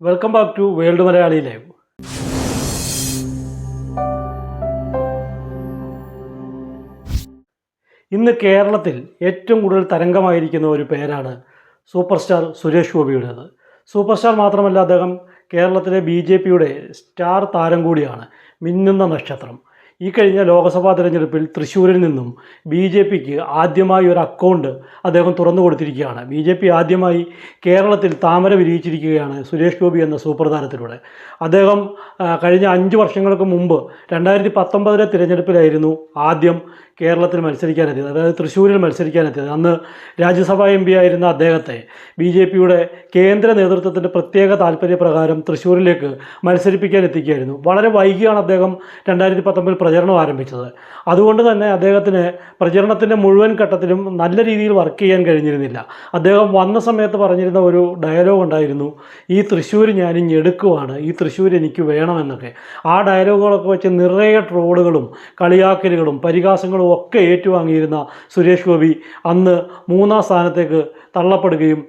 Welcome back to world Malayali live ഇന്ന് കേരളത്തിൽ ഏറ്റവും കൂടുതൽ തരംഗമായിരിക്കുന്ന ഒരു പേരാണ് സൂപ്പർ സ്റ്റാർ സുരേഷ് ഗോപിയുടേത്. സൂപ്പർ സ്റ്റാർ മാത്രമല്ല അദ്ദേഹം കേരളത്തിലെ ബി ജെ പിയുടെ സ്റ്റാർ താരം കൂടിയാണ് മിന്നുന്ന നക്ഷത്രം. ഈ കഴിഞ്ഞ ലോക്സഭാ തെരഞ്ഞെടുപ്പിൽ തൃശ്ശൂരിൽ നിന്നും ബി ജെ പിക്ക് ആദ്യമായി ഒരു അക്കൗണ്ട് അദ്ദേഹം തുറന്നു കൊടുത്തിരിക്കുകയാണ്. ബി ജെ പി ആദ്യമായി കേരളത്തിൽ താമര വിരിയിച്ചിരിക്കുകയാണ് സുരേഷ് ഗോപി എന്ന സൂപ്പർ താരത്തിലൂടെ അദ്ദേഹം കഴിഞ്ഞ അഞ്ച് വർഷങ്ങൾക്ക് മുമ്പ് രണ്ടായിരത്തി പത്തൊമ്പതിലെ തിരഞ്ഞെടുപ്പിലായിരുന്നു ആദ്യം കേരളത്തിൽ മത്സരിക്കാനെത്തിയത്. അതായത് തൃശ്ശൂരിൽ മത്സരിക്കാനെത്തിയത്. അന്ന് രാജ്യസഭാ എം പി ആയിരുന്ന അദ്ദേഹത്തെ ബി ജെ പിയുടെ കേന്ദ്ര നേതൃത്വത്തിന്റെ പ്രത്യേക താല്പര്യപ്രകാരം തൃശ്ശൂരിലേക്ക് മത്സരിപ്പിക്കാൻ എത്തിക്കുകയായിരുന്നു. വളരെ വൈകിയാണ് അദ്ദേഹം രണ്ടായിരത്തി പത്തൊമ്പതിൽ പ്രചരണം ആരംഭിച്ചത്. അതുകൊണ്ട് തന്നെ അദ്ദേഹത്തിന് പ്രചരണത്തിന്റെ മുഴുവൻ ഘട്ടത്തിലും നല്ല രീതിയിൽ വർക്ക് ചെയ്യാൻ കഴിഞ്ഞിരുന്നില്ല. അദ്ദേഹം വന്ന സമയത്ത് പറഞ്ഞിരുന്ന ഒരു ഡയലോഗ് ഉണ്ടായിരുന്നു. ഈ തൃശ്ശൂർ ഞാൻ ഇനി എടുക്കുവാണ്. ഈ തൃശ്ശൂർ എനിക്ക് വേണമെന്നൊക്കെ. ആ ഡയലോഗുകളൊക്കെ വെച്ച് നിറയെ ട്രോളുകളും കളിയാക്കലുകളും പരിഹാസങ്ങളും ഒക്കെ ഏറ്റുവാങ്ങിയിരുന്ന സുരേഷ് ഗോപി അന്ന് മൂന്നാം സ്ഥാനത്തേക്ക് തള്ളപ്പെടുകയും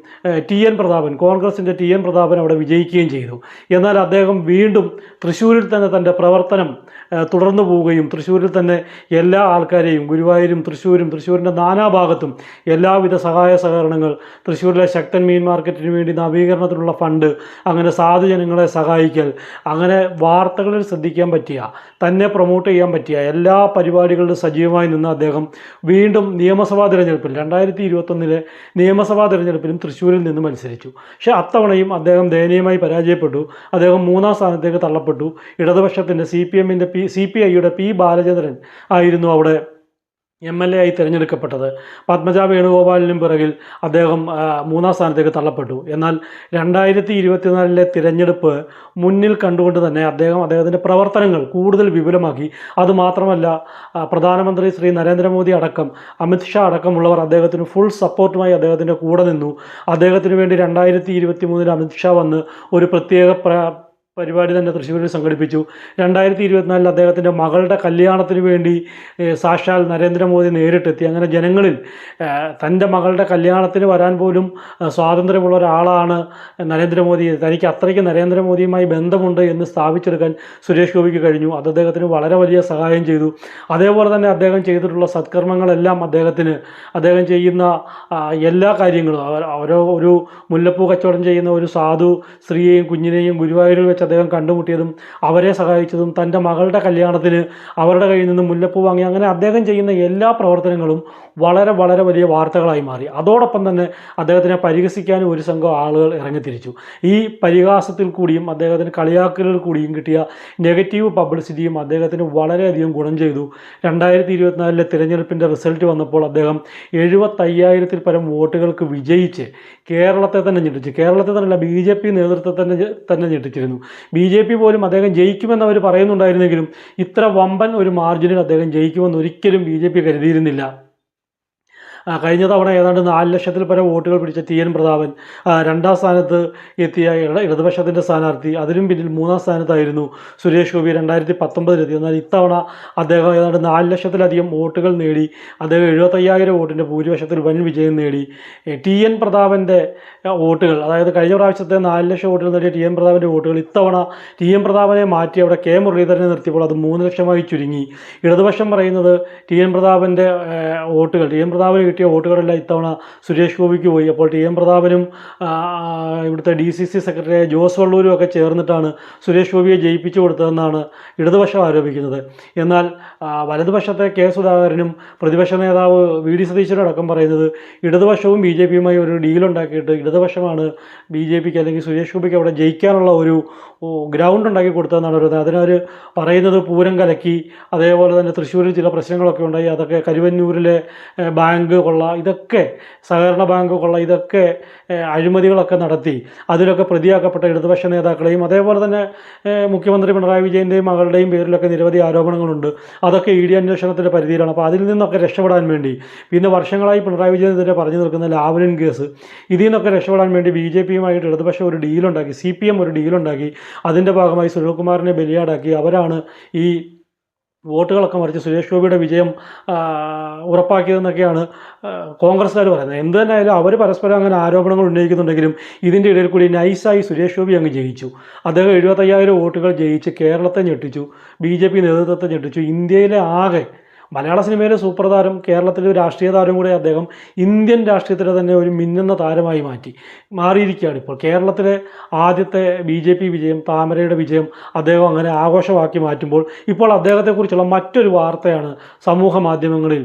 ടി എൻ പ്രതാപൻ കോൺഗ്രസിന്റെ ടി എൻ പ്രതാപൻ അവിടെ വിജയിക്കുകയും ചെയ്തു. എന്നാൽ അദ്ദേഹം വീണ്ടും തൃശ്ശൂരിൽ തന്നെ തന്റെ പ്രവർത്തനം തുടർന്നു തുടർന്നു പോവുകയും തൃശ്ശൂരിൽ തന്നെ എല്ലാ ആൾക്കാരെയും ഗുരുവായൂരും തൃശ്ശൂരും തൃശ്ശൂരിന്റെ നാനാഭാഗത്തും എല്ലാവിധ സഹായ സഹകരണങ്ങൾ തൃശ്ശൂരിലെ ശക്തൻ മീൻ മാർക്കറ്റിന് വേണ്ടി നവീകരണത്തിനുള്ള ഫണ്ട് അങ്ങനെ സാധുജനങ്ങളെ സഹായിക്കൽ അങ്ങനെ വാർത്തകളിൽ ശ്രദ്ധിക്കാൻ പറ്റിയ തന്നെ പ്രൊമോട്ട് ചെയ്യാൻ പറ്റിയ എല്ലാ പരിപാടികളിലും സജീവമായി നിന്ന് അദ്ദേഹം വീണ്ടും നിയമസഭാ തിരഞ്ഞെടുപ്പിൽ രണ്ടായിരത്തി ഇരുപത്തൊന്നിലെ നിയമസഭാ തിരഞ്ഞെടുപ്പിലും തൃശ്ശൂരിൽ നിന്ന് മത്സരിച്ചു. പക്ഷേ അത്തവണയും അദ്ദേഹം ദയനീയമായി പരാജയപ്പെട്ടു. അദ്ദേഹം മൂന്നാം സ്ഥാനത്തേക്ക് തള്ളപ്പെട്ടു. ഇടതുപക്ഷത്തിന്റെ സി പി എമ്മിന്റെ പി സി പി ഐയുടെ പി ബാലചന്ദ്രൻ ആയിരുന്നു അവിടെ എം എൽ എ ആയി തിരഞ്ഞെടുക്കപ്പെട്ടത്. പത്മജ വേണുഗോപാലിനും പിറകിൽ അദ്ദേഹം മൂന്നാം സ്ഥാനത്തേക്ക് തള്ളപ്പെട്ടു. എന്നാൽ രണ്ടായിരത്തി ഇരുപത്തിനാലിലെ തിരഞ്ഞെടുപ്പ് മുന്നിൽ കണ്ടുകൊണ്ട് തന്നെ അദ്ദേഹം അദ്ദേഹത്തിന്റെ പ്രവർത്തനങ്ങൾ കൂടുതൽ വിപുലമാക്കി. അതുമാത്രമല്ല പ്രധാനമന്ത്രി ശ്രീ നരേന്ദ്രമോദി അടക്കം അമിത്ഷാ അടക്കമുള്ളവർ അദ്ദേഹത്തിന് ഫുൾ സപ്പോർട്ടുമായി അദ്ദേഹത്തിന്റെ കൂടെ നിന്നു. അദ്ദേഹത്തിന് വേണ്ടി രണ്ടായിരത്തി ഇരുപത്തി മൂന്നിൽ അമിത്ഷാ വന്ന് ഒരു പ്രത്യേക പ്ര പരിപാടി തന്നെ തൃശ്ശൂരിൽ സംഘടിപ്പിച്ചു. രണ്ടായിരത്തി ഇരുപത്തിനാലിൽ അദ്ദേഹത്തിന്റെ മകളുടെ കല്യാണത്തിന് വേണ്ടി സാക്ഷാൽ നരേന്ദ്രമോദി നേരിട്ടെത്തി. അങ്ങനെ ജനങ്ങളിൽ തന്റെ മകളുടെ കല്യാണത്തിന് വരാൻ പോലും സ്വാതന്ത്ര്യമുള്ള ഒരാളാണ് നരേന്ദ്രമോദി. തനിക്ക് അത്രയ്ക്ക് നരേന്ദ്രമോദിയുമായി ബന്ധമുണ്ട് എന്ന് സ്ഥാപിച്ചെടുക്കാൻ സുരേഷ് ഗോപിക്ക് കഴിഞ്ഞു. അത് അദ്ദേഹത്തിന് വളരെ വലിയ സഹായം ചെയ്തു. അതേപോലെ തന്നെ അദ്ദേഹം ചെയ്തിട്ടുള്ള സത്കർമ്മങ്ങളെല്ലാം അദ്ദേഹത്തിന് അദ്ദേഹം ചെയ്യുന്ന എല്ലാ കാര്യങ്ങളും ഓരോ ഒരു മുല്ലപ്പൂ കച്ചവടം ചെയ്യുന്ന ഒരു സാധു സ്ത്രീയെയും കുഞ്ഞിനെയും ഗുരുവായൂരിൽ വെച്ച് അദ്ദേഹം കണ്ടുമുട്ടിയതും അവരെ സഹായിച്ചതും തന്റെ മകളുടെ കല്യാണത്തിന് അവരുടെ കയ്യിൽ നിന്ന് മുല്ലപ്പൂ വാങ്ങി അങ്ങനെ അദ്ദേഹം ചെയ്യുന്ന എല്ലാ പ്രവർത്തനങ്ങളും വളരെ വളരെ വലിയ വാർത്തകളായി മാറി. അതോടൊപ്പം തന്നെ അദ്ദേഹത്തിനെ പരിഹസിക്കാനും ഒരു സംഘം ആളുകൾ ഇറങ്ങിത്തിരിച്ചു. ഈ പരിഹാസത്തിൽ കൂടിയും അദ്ദേഹത്തിന് കളിയാക്കലിൽ കൂടിയും കിട്ടിയ നെഗറ്റീവ് പബ്ലിസിറ്റിയും അദ്ദേഹത്തിന് വളരെയധികം ഗുണം ചെയ്തു. രണ്ടായിരത്തി ഇരുപത്തിനാലിലെ തിരഞ്ഞെടുപ്പിന്റെ റിസൾട്ട് വന്നപ്പോൾ അദ്ദേഹം എഴുപത്തയ്യായിരത്തിൽ പരം വോട്ടുകൾക്ക് വിജയിച്ച് കേരളത്തെ തന്നെ ഞെട്ടിച്ചു. കേരളത്തെ തന്നെയല്ല ബി ജെ പി നേതൃത്വത്തെ തന്നെ തന്നെ ഞെട്ടിച്ചിരുന്നു. ബി ജെ പി പോലും അദ്ദേഹം ജയിക്കുമെന്ന് അവർ പറയുന്നുണ്ടായിരുന്നെങ്കിലും ഇത്ര വമ്പൻ ഒരു മാർജിനിൽ അദ്ദേഹം ജയിക്കുമെന്ന് ഒരിക്കലും ബി കരുതിയിരുന്നില്ല. കഴിഞ്ഞ തവണ ഏതാണ്ട് നാല് ലക്ഷത്തിൽ പരം വോട്ടുകൾ പിടിച്ച ടി എൻ പ്രതാപൻ രണ്ടാം സ്ഥാനത്ത് എത്തിയ ഇട ഇടതുപക്ഷത്തിന്റെ സ്ഥാനാർത്ഥി അതിനും പിന്നിൽ മൂന്നാം സ്ഥാനത്തായിരുന്നു സുരേഷ് ഗോപി രണ്ടായിരത്തി പത്തൊമ്പതിലെത്തി എന്നാൽ ഇത്തവണ അദ്ദേഹം ഏതാണ്ട് നാല് ലക്ഷത്തിലധികം വോട്ടുകൾ നേടി അദ്ദേഹം എഴുപത്തയ്യായിരം വോട്ടിന്റെ ഭൂരിപക്ഷത്തിൽ വൻ വിജയം നേടി. ടി എൻ പ്രതാപന്റെ വോട്ടുകൾ അതായത് കഴിഞ്ഞ പ്രാവശ്യത്തെ നാല് ലക്ഷം വോട്ടുകൾ നേടിയ ടി എൻ പ്രതാപന്റെ വോട്ടുകൾ ഇത്തവണ ടി എൻ പ്രതാപനെ മാറ്റി അവിടെ കെ മുരളീധരനെ നിർത്തിയപ്പോൾ അത് മൂന്ന് ലക്ഷമായി ചുരുങ്ങി. ഇടതുപക്ഷം പറയുന്നത് ടി എൻ പ്രതാപന്റെ വോട്ടുകൾ ടി എൻ പ്രതാപന് കിട്ടിയ വോട്ടുകളെല്ലാം ഇത്തവണ സുരേഷ് ഗോപിക്ക് പോയി. അപ്പോൾ ടി എം പ്രതാപനും ഇവിടുത്തെ D C C secretary Jose വള്ളൂരും ഒക്കെ ചേർന്നിട്ടാണ് സുരേഷ് ഗോപിയെ ജയിപ്പിച്ചു കൊടുത്തതെന്നാണ് ഇടതുപക്ഷം ആരോപിക്കുന്നത്. എന്നാൽ വലതുപക്ഷത്തെ കെ സുധാകരനും പ്രതിപക്ഷ നേതാവ് വി ഡി സതീശനും അടക്കം പറയുന്നത് ഇടതുപക്ഷവും ബി ജെ പിയുമായി ഒരു ഡീലുണ്ടാക്കിയിട്ട് ഇടതുപക്ഷമാണ് ബി ജെ പിക്ക് അല്ലെങ്കിൽ സുരേഷ് ഗോപിക്ക് അവിടെ ജയിക്കാനുള്ള ഒരു ഗ്രൗണ്ട് ഉണ്ടാക്കി കൊടുത്തതെന്നാണ് പറയുന്നത്. അതിനവർ പറയുന്നത് പൂരം കലക്കി അതേപോലെ തന്നെ തൃശ്ശൂരിൽ ചില പ്രശ്നങ്ങളൊക്കെ ഉണ്ടായി. അതൊക്കെ കരുവന്നൂരിലെ ബാങ്ക് കൊള്ള ഇതൊക്കെ സഹകരണ ബാങ്ക് കൊള്ള ഇതൊക്കെ അഴിമതികളൊക്കെ നടത്തി അതിലൊക്കെ പ്രതിയാക്കപ്പെട്ട ഇടതുപക്ഷ നേതാക്കളെയും അതേപോലെ തന്നെ മുഖ്യമന്ത്രി പിണറായി വിജയന്റെയും മകളുടെയും പേരിലൊക്കെ നിരവധി ആരോപണങ്ങളുണ്ട്. അതൊക്കെ ഇ ഡി അന്വേഷണത്തിന്റെ പരിധിയിലാണ്. അപ്പോൾ അതിൽ നിന്നൊക്കെ രക്ഷപ്പെടാൻ വേണ്ടി പിന്നെ വർഷങ്ങളായി പിണറായി വിജയനെതിരെ പറഞ്ഞു നിൽക്കുന്ന ലാവലിൻ കേസ് ഇതിൽ നിന്നൊക്കെ രക്ഷപ്പെടാൻ വേണ്ടി ബി ജെ പിയുമായിട്ട് ഇടതുപക്ഷം ഒരു ഡീലുണ്ടാക്കി സി പി എം ഒരു ഡീലുണ്ടാക്കി അതിന്റെ ഭാഗമായി സുനിൽകുമാറിനെ ബലിയാടാക്കി അവരാണ് ഈ വോട്ടുകളൊക്കെ മറിച്ച് സുരേഷ് ഗോപിയുടെ വിജയം ഉറപ്പാക്കിയതെന്നൊക്കെയാണ് കോൺഗ്രസ്സുകാർ പറയുന്നത്. എന്ത് തന്നെ ആയാലും അവർ പരസ്പരം അങ്ങനെ ആരോപണങ്ങൾ ഉന്നയിക്കുന്നുണ്ടെങ്കിലും ഇതിന്റെ ഇടയിൽ കൂടി നൈസായി സുരേഷ് ഗോപി അങ്ങ് ജയിച്ചു. അദ്ദേഹം എഴുപത്തയ്യായിരം വോട്ടുകൾ ജയിച്ച് കേരളത്തെ ഞെട്ടിച്ചു ബി ജെ പി നേതൃത്വത്തെ ഞെട്ടിച്ചു ഇന്ത്യയിലെ ആകെ മലയാള സിനിമയിലെ സൂപ്പർ താരം കേരളത്തിലെ രാഷ്ട്രീയ താരം കൂടെ അദ്ദേഹം ഇന്ത്യൻ രാഷ്ട്രീയത്തിലെ തന്നെ ഒരു മിന്നുന്ന താരമായി മാറ്റി മാറിയിരിക്കുകയാണ് ഇപ്പോൾ. കേരളത്തിലെ ആദ്യത്തെ ബി ജെ പി വിജയം താമരയുടെ വിജയം അദ്ദേഹം അങ്ങനെ ആഘോഷമാക്കി മാറ്റുമ്പോൾ ഇപ്പോൾ അദ്ദേഹത്തെക്കുറിച്ചുള്ള മറ്റൊരു വാർത്തയാണ് സമൂഹ മാധ്യമങ്ങളിൽ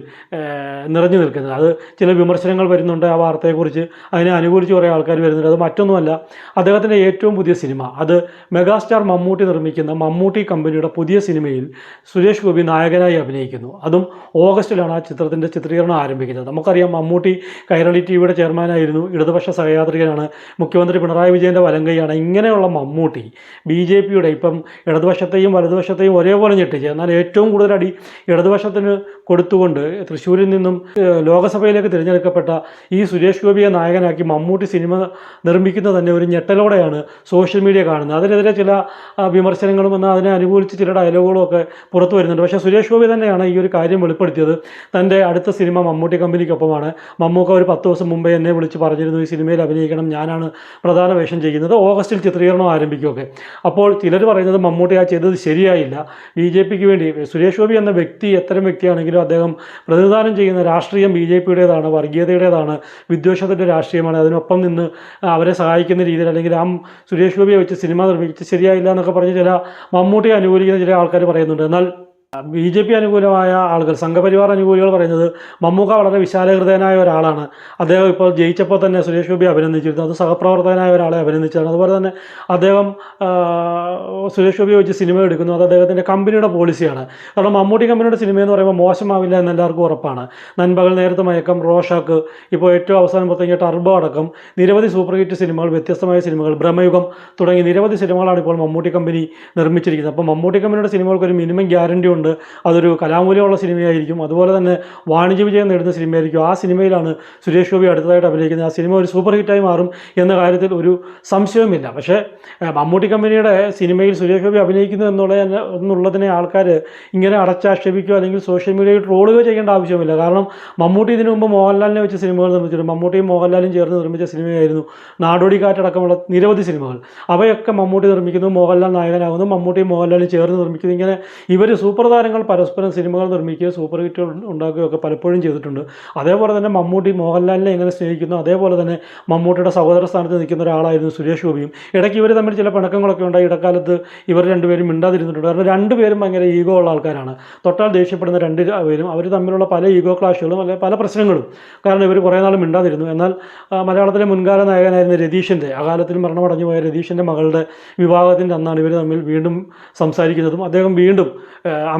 നിറഞ്ഞു നിൽക്കുന്നത്. അത് ചില വിമർശനങ്ങൾ വരുന്നുണ്ട് ആ വാർത്തയെക്കുറിച്ച്. അതിനെ അനുകൂലിച്ച് കുറേ ആൾക്കാർ വരുന്നുണ്ട്. അത് മറ്റൊന്നുമല്ല അദ്ദേഹത്തിന്റെ ഏറ്റവും പുതിയ സിനിമ അത് മെഗാസ്റ്റാർ മമ്മൂട്ടി നിർമ്മിക്കുന്ന മമ്മൂട്ടി കമ്പനിയുടെ പുതിയ സിനിമയിൽ സുരേഷ് ഗോപി നായകനായി അഭിനയിക്കുന്നു. അതും ഓഗസ്റ്റിലാണ് ആ ചിത്രത്തിന്റെ ചിത്രീകരണം ആരംഭിക്കുന്നത്. നമുക്കറിയാം മമ്മൂട്ടി കൈരളി ടി വിയുടെ ചെയർമാനായിരുന്നു ഇടതുപക്ഷ സഹയാത്രികനാണ് മുഖ്യമന്ത്രി പിണറായി വിജയന്റെ വലങ്കയാണ് ഇങ്ങനെയുള്ള മമ്മൂട്ടി ബി ജെ പിയുടെ ഇപ്പം ഇടതുപക്ഷത്തെയും വലതുപക്ഷത്തെയും ഒരേപോലെ ഞെട്ടിച്ച്. എന്നാൽ ഏറ്റവും കൂടുതൽ അടി ഇടതുപക്ഷത്തിന് കൊടുത്തുകൊണ്ട് തൃശ്ശൂരിൽ നിന്നും ലോകസഭയിലേക്ക് തിരഞ്ഞെടുക്കപ്പെട്ട ഈ സുരേഷ് ഗോപിയെ നായകനാക്കി മമ്മൂട്ടി സിനിമ നിർമ്മിക്കുന്നത് തന്നെ ഒരു ഞെട്ടലോടെയാണ് സോഷ്യൽ മീഡിയ കാണുന്നത്. അതിനെതിരെ ചില വിമർശനങ്ങളും എന്നാൽ അതിനെ അനുകൂലിച്ച് ചില ഡയലോഗുകളും ഒക്കെ പുറത്തു വരുന്നുണ്ട്. പക്ഷേ സുരേഷ് ഗോപി തന്നെയാണ് ഈ ഒരു കാര്യം വെളിപ്പെടുത്തിയത് തന്റെ അടുത്ത സിനിമ മമ്മൂട്ടി കമ്പനിക്കൊപ്പമാണ്. മമ്മൂക്ക ഒരു പത്ത് ദിവസം മുമ്പേ എന്നെ വിളിച്ച് പറഞ്ഞിരുന്നു ഈ സിനിമയിൽ അഭിനയിക്കണം ഞാനാണ് പ്രധാന വേഷം ചെയ്യുന്നത്. ഓഗസ്റ്റിൽ ചിത്രീകരണം ആരംഭിക്കുകയൊക്കെ അപ്പോൾ ചിലർ പറയുന്നത് മമ്മൂട്ടി ആ ചെയ്തത് ശരിയായില്ല. ബി ജെ പിക്ക് വേണ്ടി സുരേഷ് ഗോപി എന്ന വ്യക്തി എത്തരം വ്യക്തിയാണെങ്കിലും അദ്ദേഹം പ്രതിനിധാനം ചെയ്യുന്ന രാഷ്ട്രീയം ബി ജെ പിയുടേതാണ് വർഗീയതയുടേതാണ് വിദ്വേഷത്തിന്റെ രാഷ്ട്രീയമാണ്. അതിനൊപ്പം നിന്ന് അവരെ സഹായിക്കുന്ന രീതിയിൽ അല്ലെങ്കിൽ ആ സുരേഷ് ഗോപിയെ വെച്ച് സിനിമ നിർമ്മിച്ച് ശരിയായില്ല എന്നൊക്കെ പറഞ്ഞ് ചില മമ്മൂട്ടിയെ അനുകൂലിക്കുന്ന ചില ആൾക്കാർ പറയുന്നുണ്ട്. എന്നാൽ ബി ജെ പി അനുകൂലമായ ആളുകൾ സംഘപരിവാർ അനുകൂലികൾ പറയുന്നത് മമ്മൂക്ക വളരെ വിശാലഹൃദയനായ ഒരാളാണ്. അദ്ദേഹം ഇപ്പോൾ ജയിച്ചപ്പോൾ തന്നെ സുരേഷ് ഗോപി അഭിനന്ദിച്ചിരുന്നു. അത് സഹപ്രവർത്തകനായ ഒരാളെ അഭിനന്ദിച്ചതാണ്. അതുപോലെ തന്നെ അദ്ദേഹം സുരേഷ് ഗോപി വെച്ച് സിനിമ എടുക്കുന്നു. അത് അദ്ദേഹത്തിന്റെ കമ്പനിയുടെ പോളിസിയാണ്. കാരണം മമ്മൂട്ടി കമ്പനിയുടെ സിനിമ എന്ന് പറയുമ്പോൾ മോശമാവില്ല എന്ന് എല്ലാവർക്കും ഉറപ്പാണ്. നൻപകൽ നേരത്തെ മയക്കം റോഷാക്ക് ഇപ്പോൾ ഏറ്റവും അവസാനം പുറത്തേക്ക് ടർബോ അടക്കം നിരവധി സൂപ്പർ ഹിറ്റ് സിനിമകൾ വ്യത്യസ്തമായ സിനിമകൾ ബ്രഹ്മയുഗം തുടങ്ങി നിരവധി സിനിമകളാണ് ഇപ്പോൾ മമ്മൂട്ടി കമ്പനി നിർമ്മിച്ചിരിക്കുന്നത്. അപ്പോൾ മമ്മൂട്ടി കമ്പനിയുടെ സിനിമകൾക്ക് ഒരു മിനിമം ഗ്യാരണ്ടി ഉണ്ട്. അതൊരു കലാമൂല്യമുള്ള സിനിമയായിരിക്കും. അതുപോലെ തന്നെ വാണിജ്യ വിജയം നേടുന്ന സിനിമയായിരിക്കും. ആ സിനിമയിലാണ് സുരേഷ് ഗോപി അടുത്തതായിട്ട് അഭിനയിക്കുന്നത്. ആ സിനിമ ഒരു സൂപ്പർ ഹിറ്റായി മാറും എന്ന കാര്യത്തിൽ ഒരു സംശയവുമില്ല. പക്ഷേ മമ്മൂട്ടി കമ്പനിയുടെ സിനിമയിൽ സുരേഷ് ഗോപി അഭിനയിക്കുന്നു എന്നുള്ള എന്നുള്ളതിനെ ആൾക്കാർ ഇങ്ങനെ അടച്ചാക്ഷേപിക്കുകയോ അല്ലെങ്കിൽ സോഷ്യൽ മീഡിയയിൽ ട്രോളുകയോ ചെയ്യേണ്ട ആവശ്യമില്ല കാരണം മമ്മൂട്ടി ഇതിനു മുമ്പ് മോഹൻലാലിനെ വെച്ച് സിനിമകൾ നിർമ്മിച്ചിട്ടുണ്ട്. മമ്മൂട്ടിയും മോഹൻലാലും ചേർന്ന് നിർമ്മിച്ച സിനിമയായിരുന്നു നാടോടി കാറ്റടക്കമുള്ള നിരവധി സിനിമകൾ. അവയൊക്കെ മമ്മൂട്ടി നിർമ്മിക്കുന്നു മോഹൻലാൽ നായകനാകുന്നു. മമ്മൂട്ടിയും മോഹൻലാലും ചേർന്ന് നിർമ്മിക്കുന്നു. ഇങ്ങനെ ഇവർ സൂപ്പർ താരങ്ങൾ പരസ്പരം സിനിമകൾ നിർമ്മിക്കുകയോ സൂപ്പർ ഹിറ്റുകൾ ഉണ്ടാക്കുകയോ ഒക്കെ പലപ്പോഴും ചെയ്തിട്ടുണ്ട്. അതേപോലെ തന്നെ മമ്മൂട്ടി മോഹൻലാലിനെ എങ്ങനെ സ്നേഹിക്കുന്നു? അതേപോലെ തന്നെ മമ്മൂട്ടിയുടെ സഹോദര സ്ഥാനത്ത് നിൽക്കുന്ന ഒരാളായിരുന്നു സുരേഷ് ഗോപിയും. ഇടയ്ക്ക് ഇവർ തമ്മിൽ ചില പിണക്കങ്ങളൊക്കെ ഉണ്ടായി. ഇടക്കാലത്ത് ഇവർ രണ്ടുപേരും മിണ്ടാതിരുന്നിട്ടുണ്ട്. കാരണം രണ്ടുപേരും ഭയങ്കര ഈഗോ ഉള്ള ആൾക്കാരാണ്. തൊട്ടാൽ ദേഷ്യപ്പെടുന്ന രണ്ട് പേരും അവർ തമ്മിലുള്ള പല ഈഗോ ക്ലാഷുകളും അല്ലെങ്കിൽ പല പ്രശ്നങ്ങളും. കാരണം ഇവർ കുറേ നാൾ മിണ്ടാതിരുന്നു. എന്നാൽ മലയാളത്തിലെ മുൻകാല നായകനായിരുന്ന രതീഷിന്റെ അകാലത്തിൽ മരണമടഞ്ഞു പോയ രതീഷിന്റെ മകളുടെ വിവാഹത്തിന്റെ അന്നാണ് ഇവർ തമ്മിൽ വീണ്ടും സംസാരിക്കുന്നതും അദ്ദേഹം വീണ്ടും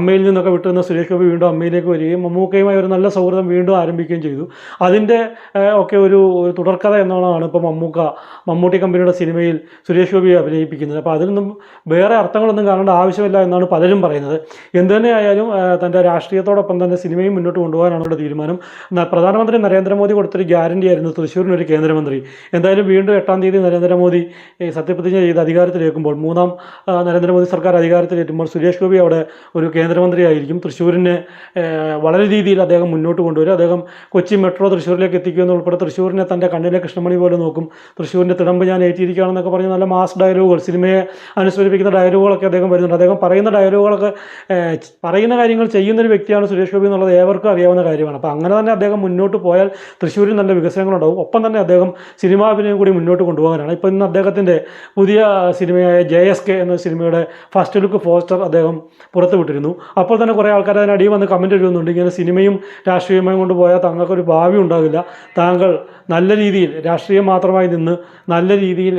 അമ്മയിൽ നിന്നൊക്കെ വിട്ടുനിന്ന സുരേഷ് ഗോപി വീണ്ടും അമ്മയിലേക്ക് വരികയും മമ്മൂക്കയുമായി ഒരു നല്ല സൗഹൃദം വീണ്ടും ആരംഭിക്കുകയും ചെയ്തു. അതിന്റെ ഒക്കെ ഒരു തുടർക്കഥ എന്നോണമാണ് ഇപ്പോൾ മമ്മൂക്ക മമ്മൂട്ടി കമ്പനിയുടെ സിനിമയിൽ സുരേഷ് ഗോപിയെ അഭിനയിപ്പിക്കുന്നത്. അപ്പോൾ അതിലൊന്നും വേറെ അർത്ഥങ്ങളൊന്നും കാണേണ്ട ആവശ്യമില്ല എന്നാണ് പലരും പറയുന്നത്. എന്ത് തന്നെയായാലും തന്റെ രാഷ്ട്രീയത്തോടൊപ്പം തന്നെ സിനിമയും മുന്നോട്ട് കൊണ്ടുപോകാനാണ് ഇവിടെ തീരുമാനം. പ്രധാനമന്ത്രി നരേന്ദ്രമോദി കൊടുത്തൊരു ഗ്യാരണ്ടി ആയിരുന്നു തൃശ്ശൂരിനൊരു കേന്ദ്രമന്ത്രി. എന്തായാലും വീണ്ടും എട്ടാം തീയതി നരേന്ദ്രമോദി സത്യപ്രതിജ്ഞ ചെയ്ത് അധികാരത്തിലേക്കുമ്പോൾ മൂന്നാം നരേന്ദ്രമോദി സർക്കാർ അധികാരത്തിലേറ്റുമ്പോൾ സുരേഷ് ഗോപി അവിടെ ഒരു കേന്ദ്രമന്ത്രിയായിരിക്കും. തൃശ്ശൂരിനെ വളരെ രീതിയിൽ അദ്ദേഹം മുന്നോട്ട് കൊണ്ടുവരും. അദ്ദേഹം കൊച്ചി മെട്രോ തൃശ്ശൂരിലേക്ക് എത്തിക്കുമെന്ന് ഉൾപ്പെടെ തൃശ്ശൂരിനെ തന്റെ കണ്ണിലെ കൃഷ്ണമണി പോലെ നോക്കും. തൃശ്ശൂരിന്റെ തിടമ്പ് ഞാൻ ഏറ്റിയിരിക്കുകയാണെന്നൊക്കെ പറഞ്ഞ് നല്ല മാസ് ഡയലോഗുകൾ സിനിമയെ അനുസ്മരിപ്പിക്കുന്ന ഡയലോഗുകളൊക്കെ അദ്ദേഹം വരുന്നുണ്ട്. അദ്ദേഹം പറയുന്ന ഡയലോഗുകളൊക്കെ പറയുന്ന കാര്യങ്ങൾ ചെയ്യുന്നൊരു വ്യക്തിയാണ് സുരേഷ് ഗോപി എന്നുള്ളത് ഏവർക്കും അറിയാവുന്ന കാര്യമാണ്. അപ്പോൾ അങ്ങനെ തന്നെ അദ്ദേഹം മുന്നോട്ട് പോയാൽ തൃശ്ശൂരിൽ നല്ല വികസനങ്ങളുണ്ടാവും. ഒപ്പം തന്നെ അദ്ദേഹം സിനിമാ അഭിനയം കൂടി മുന്നോട്ട് കൊണ്ടുപോകാനാണ്. ഇപ്പോൾ ഇന്ന് അദ്ദേഹത്തിന്റെ പുതിയ സിനിമയായ ജെ എസ് കെ എന്ന സിനിമയുടെ ഫസ്റ്റ് ലുക്ക് പോസ്റ്റർ അദ്ദേഹം പുറത്തുവിട്ടിരുന്നു. അപ്പോൾ തന്നെ കുറേ ആൾക്കാർ അതിനടിയിൽ വന്ന് കമന്റ് എഴുതുന്നുണ്ട് ഇങ്ങനെ സിനിമയും രാഷ്ട്രീയമായും കൊണ്ട് പോയാൽ താങ്കൾക്കൊരു ഭാവി ഉണ്ടാകില്ല. താങ്കൾ നല്ല രീതിയിൽ രാഷ്ട്രീയം മാത്രമായി നിന്ന് നല്ല രീതിയിൽ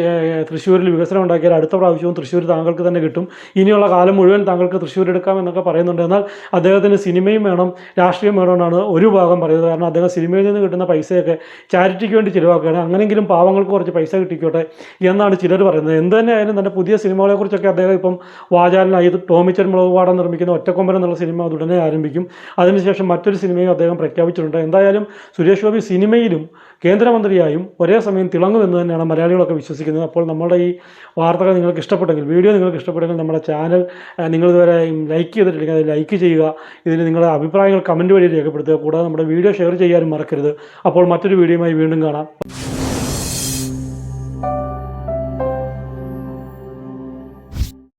തൃശ്ശൂരിൽ വികസനം ഉണ്ടാക്കിയാൽ അടുത്ത പ്രാവശ്യവും തൃശ്ശൂർ താങ്കൾക്ക് തന്നെ കിട്ടും. ഇനിയുള്ള കാലം മുഴുവൻ താങ്കൾക്ക് തൃശ്ശൂർ എടുക്കാം എന്നൊക്കെ പറയുന്നുണ്ട്. എന്നാൽ അദ്ദേഹത്തിന് സിനിമയും വേണം രാഷ്ട്രീയം വേണമെന്നാണ് ഒരു ഭാഗം പറയുന്നത്. കാരണം അദ്ദേഹം സിനിമയിൽ നിന്ന് കിട്ടുന്ന പൈസയൊക്കെ ചാരിറ്റിക്ക് വേണ്ടി ചിലവാക്കുകയാണ്. അങ്ങനെങ്കിലും പാവങ്ങൾക്ക് കുറച്ച് പൈസ കിട്ടിക്കോട്ടെ എന്നാണ് ചിലർ പറയുന്നത്. എന്ത് തന്നെ ആയാലും തന്റെ പുതിയ സിനിമകളെക്കുറിച്ചൊക്കെ അദ്ദേഹം ഇപ്പം വാചാലനായി ടോമിച്ചൻ മുളകുപാടം നിർമ്മിക്കുന്ന ഒറ്റക്കൊമ്പൻ എന്നുള്ള സിനിമ അത് ഉടനെ ആരംഭിക്കും. അതിനുശേഷം മറ്റൊരു സിനിമയും അദ്ദേഹം പ്രഖ്യാപിച്ചിട്ടുണ്ട്. എന്തായാലും സുരേഷ് ഗോപി സിനിമയിലും കേന്ദ്രമന്ത്രിയായും ഒരേ സമയം തിളങ്ങുമെന്ന് തന്നെയാണ് മലയാളികളൊക്കെ വിശ്വസിക്കുന്നത്. അപ്പോൾ നമ്മുടെ ഈ വാർത്തകൾ നിങ്ങൾക്ക് ഇഷ്ടപ്പെട്ടെങ്കിൽ വീഡിയോ നിങ്ങൾക്ക് ഇഷ്ടപ്പെട്ടെങ്കിൽ നമ്മുടെ ചാനൽ നിങ്ങൾ ഇതുവരെ ലൈക്ക് ചെയ്തിട്ടില്ലെങ്കിൽ അത് ലൈക്ക് ചെയ്യുക. ഇതിന് നിങ്ങളുടെ അഭിപ്രായങ്ങൾ കമന്റ് വഴി രേഖപ്പെടുത്തുക. കൂടാതെ നമ്മുടെ വീഡിയോ ഷെയർ ചെയ്യാനും മറക്കരുത്. അപ്പോൾ മറ്റൊരു വീഡിയോയുമായി വീണ്ടും കാണാം.